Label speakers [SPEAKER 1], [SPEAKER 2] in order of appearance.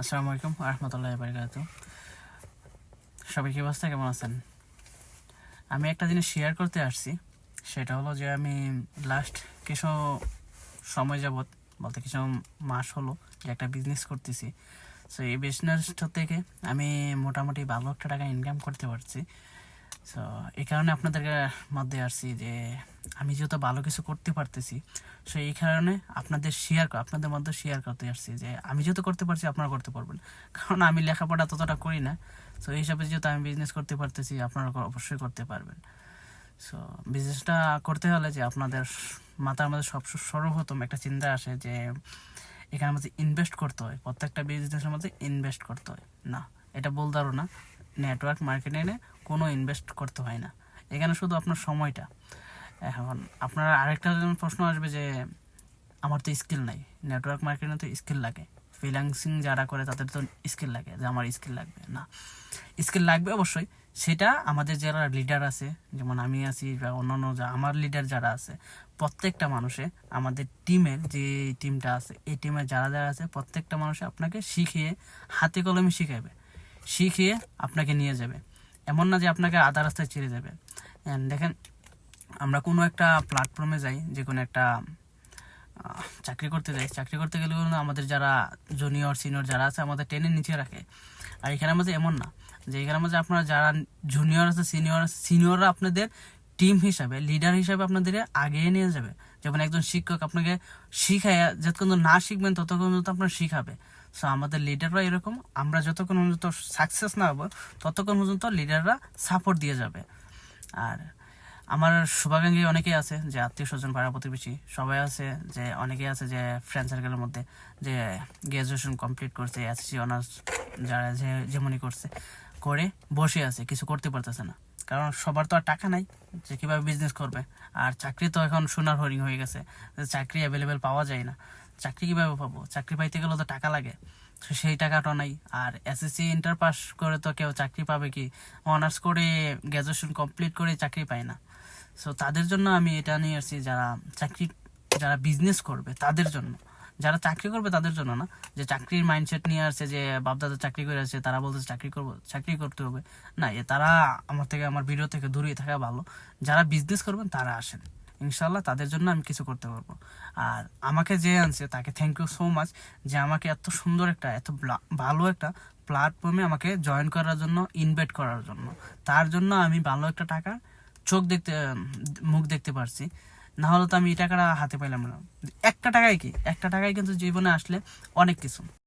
[SPEAKER 1] আসসালামু আলাইকুম আহমতুল্লাহ বারকাত সবাই কি অবস্থা? কেমন আছেন? আমি একটা জিনিস শেয়ার করতে আসছি, সেটা হলো যে আমি লাস্ট কিছু সময় যাবৎ, বলতে কিছু মাস হলো যে একটা বিজনেস করতেছি। সো এই বিজনেসটা থেকে আমি মোটামুটি ভালো একটা টাকা ইনকাম করতে পারছি। সো এই কারণে আপনাদের মধ্যে আসছি যে আমি যেহেতু ভালো কিছু করতে পারতেছি সো এই কারণে আপনাদের শেয়ার আপনাদের মধ্যে শেয়ার করতে আসছি যে আমি যেহেতু করতে পারছি, আপনারা করতে পারবেন। কারণ আমি লেখাপড়া ততটা করি না সো এই হিসাবে যেহেতু আমি বিজনেস করতে পারতেছি, আপনারা অবশ্যই করতে পারবেন। সো বিজনেসটা করতে হলে যে আপনাদের মাথার মধ্যে সব সর্বপ্রথম একটা চিন্তা আসে যে এখানে মধ্যে ইনভেস্ট করতে হয়। প্রত্যেকটা বিজনেসের মধ্যে ইনভেস্ট করতে হয়। না, এটা বলতারও না নেটওয়ার্ক মার্কেটিংয়ে কোনো ইনভেস্ট করতে হয় না। এখানে শুধু আপনার সময়টা। এখন আপনার আরেকটা প্রশ্ন আসবে যে, আমার তো স্কিল নাই। নেটওয়ার্ক মার্কেটিংয়ে তো স্কিল লাগে। ফ্রিল্যান্সিং যারা করে তাদের তো স্কিল লাগে যে, আমার স্কিল লাগবে। না। স্কিল লাগবে অবশ্যই। সেটা আমাদের যারা লিডার আছে, যেমন আমি আছি বা অন্যান্য যা, আমার লিডার যারা আছে, প্রত্যেকটা মানুষে আমাদের টিমের যে টিমটা আছে, এই টিমের যারা যারা আছে, প্রত্যেকটা মানুষে আপনাকে শিখিয়ে হাতে কলমে শিখাবে। শিখিয়ে আপনাকে নিয়ে যাবে। এমন না যে আপনাকে আধা রাস্তায় ছেড়ে যাবে দেখেন, আমরা কোনো একটা প্ল্যাটফর্মে যাই, যে কোনো একটা চাকরি করতে যাই। চাকরি করতে গেলে আমাদের যারা জুনিয়র সিনিয়র যারা আছে, আমাদের টেনে নিচে রাখে। আর এখানে আমাদের এমন না, যে এখানে আমাদের আপনারা যারা জুনিয়র আছে সিনিয়র সিনিয়ররা আপনাদের টিম হিসাবে, লিডার হিসাবে আপনাদের আগিয়ে নিয়ে যাবে। যেমন একজন শিক্ষক আপনাকে শিখায় যতক্ষণ না শিখবেন, ততক্ষণ পর্যন্ত আপনার শিখাবে। সো আমাদের লিডাররা এরকম, আমরা যতক্ষণ পর্যন্ত সাকসেস না হব, ততক্ষণ পর্যন্ত লিডাররা সাপোর্ট দিয়ে যাবে। আর আমার শুভাকাঙ্ক্ষী অনেকেই আছে, যে আত্মীয় স্বজন, পাড়া প্রতিবেশী, সবাই আছে, যে অনেকেই আছে যে ফ্রেন্ড সার্কেলের মধ্যে, যে গ্র্যাজুয়েশন কমপ্লিট করছে এসএসসি অনার্স যারা যে, যেমনই করছে, করে বসে আছে, কিছু করতে পারতেছে না। কারণ সবার তো আর টাকা নাই যে কীভাবে বিজনেস করবে। আর চাকরি তো এখন সোনার হরিং হয়ে গেছে চাকরি অ্যাভেলেবেল পাওয়া যায় না। চাকরি কীভাবে পাবো? চাকরি পাইতে গেলে তো টাকা লাগে সেই টাকাটা নাই। আর এসএসসি ইন্টার পাস করে তো কেউ চাকরি পাবে কি? অনার্স করে গ্র্যাজুয়েশন কমপ্লিট করে চাকরি পায় না। সো তাদের জন্য আমি এটা নিয়ে আসছি, যারা চাকরি, যারা বিজনেস করবে তাদের জন্য। যারা চাকরি করবে তাদের জন্য না। যে চাকরির মাইন্ডসেট নিয়ে আসছে, যে বাপদাদা চাকরি করে আসছে, তারা বলতেছে চাকরি করব, চাকরি করতে হবে। না, এ তারা আমার থেকে, আমার ভিডিও থেকে দূরে থাকা ভালো। যারা বিজনেস করবেন, তারা আসেন। ইনশাল্লাহ তাদের জন্য আমি কিছু করতে পারব। আর আমাকে যে আনছে, তাকে থ্যাংক ইউ সো মাচ যে আমাকে এত সুন্দর একটা, এত ভালো একটা প্ল্যাটফর্মে আমাকে জয়েন করার জন্য ইনভাইট করার জন্য। তার জন্য আমি ভালো একটা টাকা চোখ দেখতে, মুখ দেখতে পারছি। না হলে তো আমি এই টাকাটা হাতে পাইলাম না। একটা টাকায় কি? একটা টাকায় কিন্তু জীবনে আসলে অনেক কিছু।